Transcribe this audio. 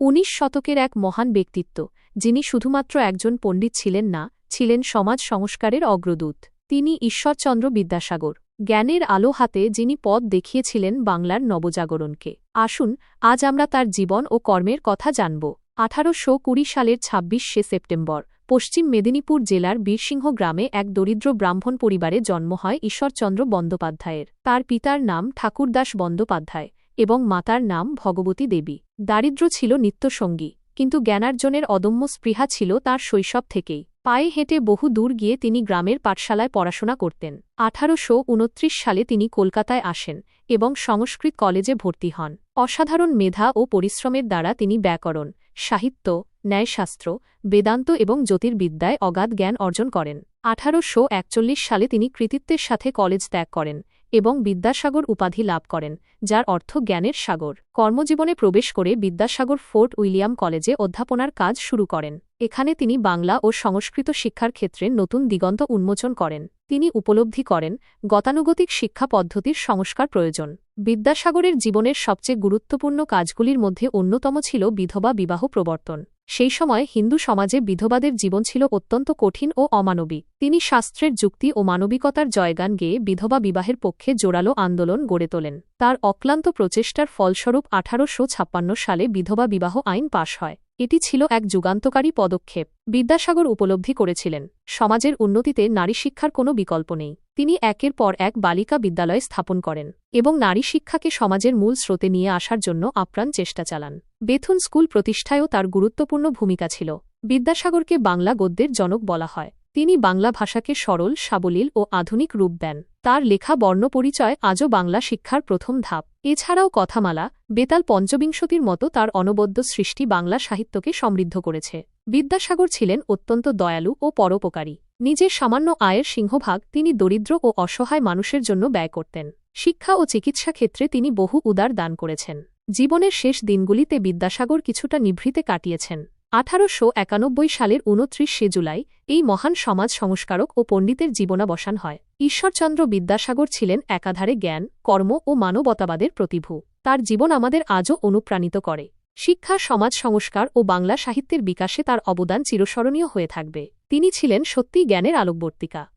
উনিশ শতকের এক মহান ব্যক্তিত্ব, যিনি শুধুমাত্র একজন পণ্ডিত ছিলেন না, ছিলেন সমাজ সংস্কারের অগ্রদূত। তিনি ঈশ্বরচন্দ্র বিদ্যাসাগর, জ্ঞানের আলো হাতে যিনি পদ দেখিয়েছিলেন বাংলার নবজাগরণকে। আসুন, আজ আমরা তার জীবন ও কর্মের কথা জানব। আঠারোশো কুড়ি সালের ছাব্বিশে সেপ্টেম্বর, পশ্চিম মেদিনীপুর জেলার বীরসিংহ গ্রামে এক দরিদ্র ব্রাহ্মণ পরিবারে জন্ম হয় ঈশ্বরচন্দ্র বন্দ্যোপাধ্যায়ের। তার পিতার নাম ঠাকুরদাস বন্দ্যোপাধ্যায় এবং মাতার নাম ভগবতী দেবী। দারিদ্র্য ছিল নিত্যসঙ্গী, কিন্তু জ্ঞানার্জনের অদম্য স্পৃহা ছিল তার শৈশব থেকেই। পায়ে হেঁটে বহু দূর গিয়ে তিনি গ্রামের পাঠশালায় পড়াশোনা করতেন। আঠারোশ উনত্রিশ সালে তিনি কলকাতায় আসেন এবং সংস্কৃত কলেজে ভর্তি হন। অসাধারণ মেধা ও পরিশ্রমের দ্বারা তিনি ব্যাকরণ, সাহিত্য, ন্যায়শাস্ত্র, বেদান্ত এবং জ্যোতির্বিদ্যায় অগাধ জ্ঞান অর্জন করেন। আঠারোশো একচল্লিশ সালে তিনি কৃতিত্বের সাথে কলেজ ত্যাগ করেন এবং বিদ্যাসাগর উপাধি লাভ করেন, যার অর্থ জ্ঞানের সাগর। কর্মজীবনে প্রবেশ করে বিদ্যাসাগর ফোর্ট উইলিয়াম কলেজে অধ্যাপনার কাজ শুরু করেন। এখানে তিনি বাংলা ও সংস্কৃত শিক্ষার ক্ষেত্রে নতুন দিগন্ত উন্মোচন করেন। তিনি উপলব্ধি করেন, গতানুগতিক শিক্ষা পদ্ধতির সংস্কার প্রয়োজন। বিদ্যাসাগরের জীবনের সবচেয়ে গুরুত্বপূর্ণ কাজগুলির মধ্যে অন্যতম ছিল বিধবা বিবাহ প্রবর্তন। সেই সময় হিন্দু সমাজে বিধবাদের জীবন ছিল অত্যন্ত কঠিন ও অমানবিক। তিনি শাস্ত্রের যুক্তি ও মানবিকতার জয়গান গেয়ে বিধবা বিবাহের পক্ষে জোরালো আন্দোলন গড়ে তোলেন। তার অক্লান্ত প্রচেষ্টার ফলস্বরূপ আঠারোশ ছাপ্পান্ন সালে বিধবা বিবাহ আইন পাশ হয়। এটি ছিল এক যুগান্তকারী পদক্ষেপ। বিদ্যাসাগর উপলব্ধি করেছিলেন, সমাজের উন্নতিতে নারী শিক্ষার কোনো বিকল্প নেই। তিনি একের পর এক বালিকা বিদ্যালয় স্থাপন করেন এবং নারী শিক্ষাকে সমাজের মূল স্রোতে নিয়ে আসার জন্য আপ্রাণ চেষ্টা চালান। বেথুন স্কুল প্রতিষ্ঠায়ও তার গুরুত্বপূর্ণ ভূমিকা ছিল। বিদ্যাসাগরকে বাংলা গদ্যের জনক বলা হয়। তিনি বাংলা ভাষাকে সরল, সাবলীল ও আধুনিক রূপ দেন। তার লেখা বর্ণপরিচয় আজও বাংলা শিক্ষার প্রথম ধাপ। এছাড়াও কথামালা, বেতাল পঞ্চবিংশতির মতো তার অনবদ্য সৃষ্টি বাংলা সাহিত্যকে সমৃদ্ধ করেছে। বিদ্যাসাগর ছিলেন অত্যন্ত দয়ালু ও পরোপকারী। নিজের সামান্য আয়ের সিংহভাগ তিনি দরিদ্র ও অসহায় মানুষের জন্য ব্যয় করতেন। শিক্ষা ও চিকিৎসা ক্ষেত্রে তিনি বহু উদার দান করেছেন। জীবনের শেষ দিনগুলিতে বিদ্যাসাগর কিছুটা নিভৃতে কাটিয়েছেন। আঠারোশো একানব্বই সালের উনত্রিশে জুলাই এই মহান সমাজ সংস্কারক ও পণ্ডিতের জীবনাবসান হয়। ঈশ্বরচন্দ্র বিদ্যাসাগর ছিলেন একাধারে জ্ঞান, কর্ম ও মানবতাবাদের প্রতিভু। তার জীবন আমাদের আজও অনুপ্রাণিত করে। শিক্ষা, সমাজ সংস্কার ও বাংলা সাহিত্যের বিকাশে তার অবদান চিরস্মরণীয় হয়ে থাকবে। তিনি ছিলেন সত্যি জ্ঞানের আলোকবর্তিকা।